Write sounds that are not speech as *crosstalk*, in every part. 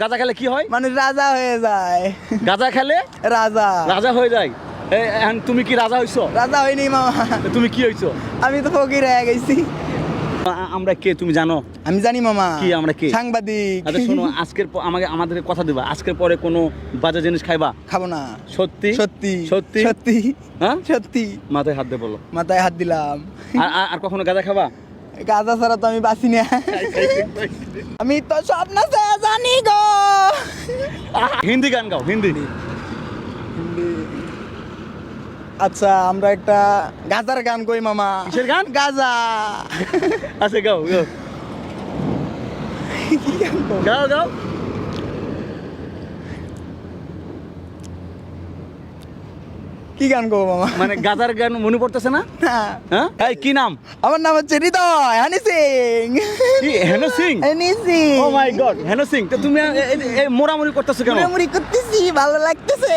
গাঁজা খেলে কি হয়? মানুষ রাজা হয়ে যায়। গাঁজা খেলে? রাজা। রাজা হয়ে যায়। এখন তুমি কি রাজা হইছো? রাজা হয়নি মামা। তুমি কি হইছো? আমি তো ফকির হয়ে গেছি। আমরা কে তুমি জানো? আমি জানি মামা। কি আমরা কে? সাংবাদিক। আচ্ছা শোনো আজকের আমাকে আমাদেরকে কথা দিবা। আজকের পরে কোনো বাজে জিনিস খাইবা? খাব না। সত্যি? সত্যি। সত্যি? সত্যি। হ্যাঁ? সত্যি। মাথায় হাত দিয়ে বলো। মাথায় হাত দিলাম। আর আর- আর কখনো গাঁজা খাবা? গাঁজা ছাড়া তো আমি বাঁচি না। আমি তো স্বপ্ন জানি গো। হিন্দি গান গাও হিন্দি। আচ্ছা আমরা একটা গাজার গান কই মামা? কিসের গান? গাজা। আচ্ছা গাও গাও। গাও গাও। কি গান গো মামা? মানে গাজার গান মনে পড়তেছে না। হ্যাঁ? এই কি নাম? আমার নাম হচ্ছে হৃদয় হানি সিং। কি হেনো Singh? Honey Singh. Oh my god হেনো সিং। তো তুমি এ- এ- এ করতেছো কেন? মুড়ি করতেছি ভালো লাগতেছে।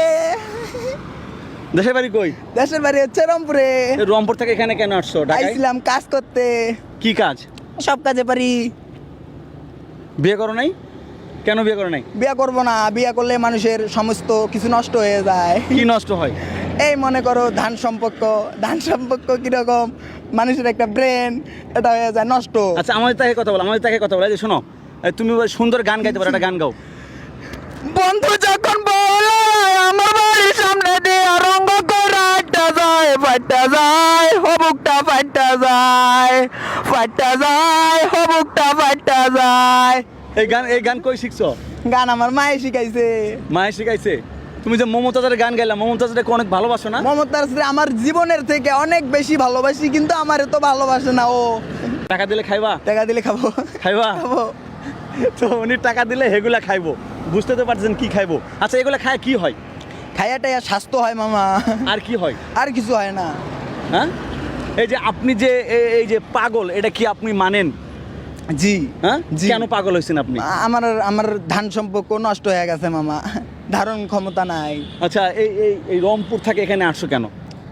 দেশের বাড়ি কই? দেশের বাড়ি হচ্ছে রংপুরে। রংপুর থেকে এখানে কেন আসছো? ঢাকায়? আইছিলাম কাজ করতে। কি কাজ? সব কাজে পারি। বিয়ে করো নাই? কেন বিয়ে করো নাই? বিয়ে করব না বিয়ে করলে মানুষের সমস্ত কিছু নষ্ট হয়ে যায়। কি নষ্ট হয়? এই মনে করো ধান সম্পর্ক ধান সম্পর্ক কীরকম? মানুষের একটা ব্রেন এটা হয়ে যায় নষ্ট। আচ্ছা আমাদের তাকে কথা বলো আমাদের তাকে কথা বলো। যে শোনো তুমি সুন্দর গান গাইতে পারো একটা গান গাও। বন্ধু যখন বলে আমার বাড়ির সামনে দিয়ে রঙ্গ করে আটটা যায় ফাটটা যায় হবুকটা ফাটটা যায় ফাটটা যায় হবুকটা ফাটটা যায়। এই গান এই গান কই শিখছো? গান আমার মায়ে শিখাইছে। মায়ের শিখাইছে? তুমি যে মমতাজের গান গাইলা মমতাজকে অনেক ভালোবাসো না? মমতার সাথে আমার জীবনের থেকে অনেক বেশি ভালোবাসি কিন্তু আমার তো ভালোবাসে না ও। টাকা দিলে খাইবা? টাকা দিলে খাব। খাইবা? খাব। তো উনি টাকা দিলে হেগুলা খাইবো। বুঝতে তো পারছেন কি খাইবো? আচ্ছা এগুলা খায় কি হয়? খাইয়াটাই স্বাস্থ্য হয় মামা। আর কি হয়? আর কিছু হয় না। হ্যাঁ? এই যে আপনি যে এই যে পাগল এটা কি আপনি মানেন? জি। হ্যাঁ? জি। কেন পাগল হয়েছেন আপনি? আমার আমার ধান সম্পর্ক নষ্ট হয়ে গেছে মামা। ধারণ ক্ষমতা নাই। আচ্ছা এই এই এই রংপুর থেকে এখানে আসছো কেন?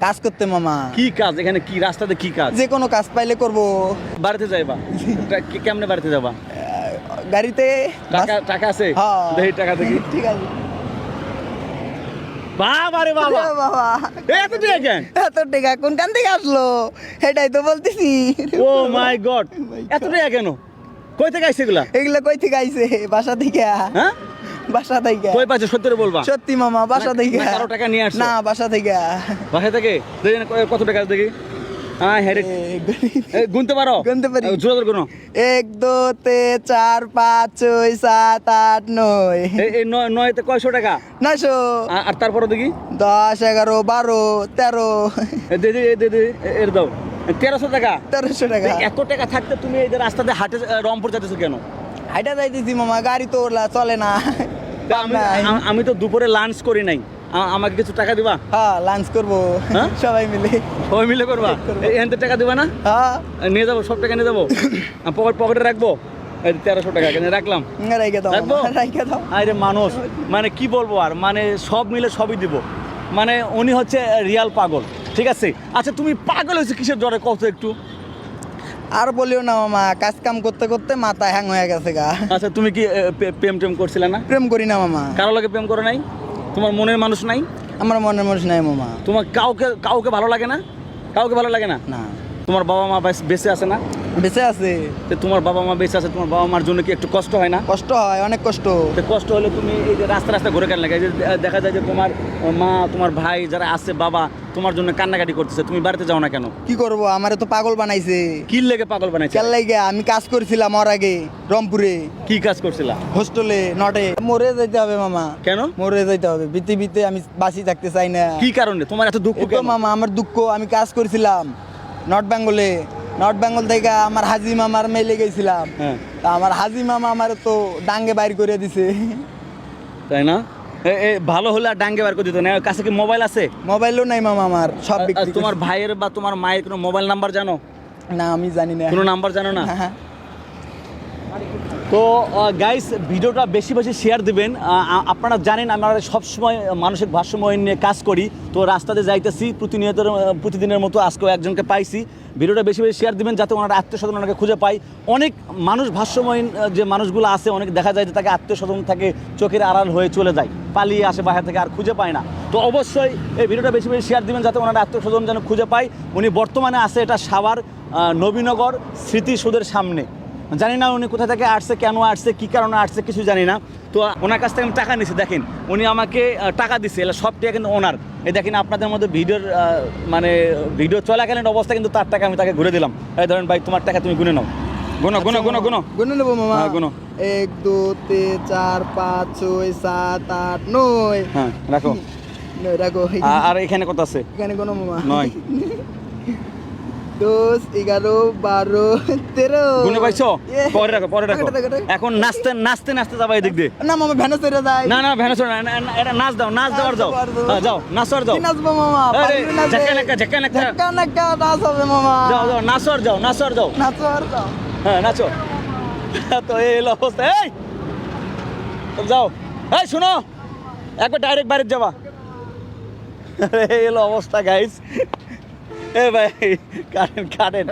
কাজ করতে মামা। কি কাজ? এখানে কি রাস্তাতে কি কাজ? যে কোনো কাজ পাইলে করব। বাড়িতে যাইবা? কেমনে বাড়িতে যাবা? গাড়িতে। টাকা টাকা আছে? হ্যাঁ। টাকা দেখি। ঠিক আছে। বাবা রে বাবা। বাবা। এত টাকা কেন? এত টাকা কোন কান থেকে আসলো? সেটাই তো বলতেছি। Oh my god. এত টাকা কেন? কই থেকে আইছে এগুলা? এগুলো কই থেকে আইছে? বাসা থেকে। হ্যাঁ? বাসা থেকে। কই পাইছে সত্যি বলবা। সত্যি মামা বাসা থেকে। না কারও টাকা নিয়ে আসছো? না বাসা থেকে। বাসা থেকে? দেখি কত টাকা আছে দেখি। গুনতে পারো। গুনতে পারি। জোর গুনো। এক দো তে চার পাঁচ ছয় সাত আট নয়। এই নয় নয়তে কয়শো টাকা? নয়শো। আর তারপরে দেখি। দশ এগারো বারো তেরো। দে দে দে এর দাও। তেরোশো টাকা? তেরোশো টাকা। এত টাকা থাকতে তুমি এই রাস্তাতে হাটে রংপুর যাইতেছো কেন? হাইটা যাইতেছি মামা গাড়ি তো চলে না। তা আমি তো দুপুরে লাঞ্চ করি নাই। আমাকে কিছু টাকা দিবা? হ্যাঁ লাঞ্চ করব। হ্যাঁ? সবাই মিলে। সবাই মিলে করবা। এখান থেকে টাকা দিবা না? হ্যাঁ। নিয়ে যাব সব টাকা নিয়ে যাব? পকেট পকেটে রাখব? এই তেরোশো টাকা এখানে রাখলাম। রাখব? আরে মানুষ মানে কি বলব আর? মানে সব মিলে সবই দিব। মানে উনি হচ্ছে রিয়াল পাগল ঠিক আছে? আচ্ছা তুমি পাগল হয়েছে কিসের জ্বরে? কত একটু। আর বলিও না মামা কাজ কাম করতে করতে মাথা হ্যাং হয়ে গেছে গা। আচ্ছা তুমি কি প্রেম টেম করছিলে না? প্রেম করি না মামা। কারও লাগে প্রেম করো নাই? তোমার মনের মানুষ নাই? আমার মনের মানুষ নাই মামা। তোমার কাউকে কাউকে ভালো লাগে না? কাউকে ভালো লাগে না? না। তোমার বাবা মা বেঁচে আছে না? বেঁচে আছে। তো তোমার বাবা মা বেঁচে আছে তোমার বাবা মার জন্য কি একটু কষ্ট হয় না? কষ্ট হয় অনেক কষ্ট। তো কষ্ট হলে তুমি এই যে রাস্তা রাস্তা ঘুরে কেন লাগে যে দেখা যায় যে তোমার মা তোমার ভাই যারা আছে বাবা তোমার জন্য কান্নাকাটি করতেছে তুমি বাড়িতে যাও না কেন? কি করব? আমারে তো পাগল বানাইছে। কি লেগে পাগল বানাইছে? কেন লাগে? আমি কাজ করছিলাম ওর আগে রংপুরে। কি কাজ করছিলা? হোস্টেলে নটে। মরে যেতে হবে মামা। কেন? মরে যেতে হবে। পৃথিবীতে আমি বাঁচি থাকতে চাই না। কি কারণে? তোমার এত দুঃখ মামা আমার দুঃখ আমি কাজ করছিলাম। নর্থ বেঙ্গলে নর্থ বেঙ্গল থেকে আমার হাজি মামার মেলে গেছিলাম। হ্যাঁ। তা আমার হাজি মামা আমার তো ডাঙ্গে বাইর করে দিছে। তাই না? ভালো হলে আর ডাঙ্গে বার করে দিত না। কাছে কি মোবাইল আছে? মোবাইলও নাই মামা আমার সব তোমার ভাইয়ের বা তোমার মায়ের কোনো মোবাইল নাম্বার জানো? না আমি জানি না। কোনো নাম্বার জানো না? *laughs* তো গাইস ভিডিওটা বেশি বেশি শেয়ার দিবেন। আপনারা জানেন, আমরা সবসময় মানসিক ভারসাম্য নিয়ে কাজ করি। তো রাস্তাতে যাইতেছি প্রতিনিয়ত প্রতিদিনের মতো আজকেও একজনকে পাইছি। ভিডিওটা বেশি বেশি শেয়ার দিবেন, যাতে ওনারা আত্মীয় স্বজন ওনাকে খুঁজে পাই অনেক মানুষ ভাষ্যময়ীন যে মানুষগুলো আছে, অনেক দেখা যায় যে তাকে আত্মীয় স্বজন থাকে, চোখের আড়াল হয়ে চলে যায়। পালিয়ে আসে বাইরে থেকে, আর খুঁজে পায় না। তো অবশ্যই এই ভিডিওটা বেশি বেশি শেয়ার দিবেন, যাতে ওনারা আত্মীয় স্বজন যেন খুঁজে পায়। উনি বর্তমানে আছে, এটা সাভার নবীনগর স্মৃতিসৌধের সামনে। জানি না উনি কোথা থেকে আসছে কেন আসছে কী কারণে আসছে কিছু জানি না। তো ওনার কাছ থেকে আমি টাকা নিছি দেখেন উনি আমাকে টাকা দিছে এলা সব টাকা কিন্তু ওনার। এই দেখেন আপনাদের মধ্যে ভিডিওর মানে ভিডিও চলাকালীন অবস্থা কিন্তু তার টাকা আমি তাকে ঘুরে দিলাম। এই ধরেন ভাই তোমার টাকা তুমি গুনে নাও। গুনো গুনো গুনো গুনো। গুনে নেব মামা। হ্যাঁ, গুনো। এক দু তিন চার পাঁচ ছয় সাত আট নয়। হ্যাঁ রাখো। নয় রাখো। আর এখানে কত আছে? এখানে কোনো মামা। নয়। দশ এগারো বারো তেরো। গুনে পাইছো. পরে রাখো পরে রাখো। এখন নাচতে নাচতে নাচতে যাবা এদিক দিয়ে। না মামা ভ্যানে চড়ে যায় না না ভ্যানে চড়ো এটা নাচ দাও নাচ দেওয়ার যাও। হ্যাঁ, যাও নাচ আর যাও। নাচবো মামা? আরে। ঝাঁকা নাকা, ঝাঁকা নাকা। ঝাঁকা নাকা নাচ হবে মামা। যাও যাও নাচ আর যাও নাচ আর যাও। নাচো আর যাও। হ্যাঁ নাচো। তো এই হলো অবস্থা। এই! যাও। এই শোনো। একবার ডাইরেক্ট বাড়ির যাবা। এই হলো অবস্থা guys এ ভাই *laughs* কাটেন কাটেন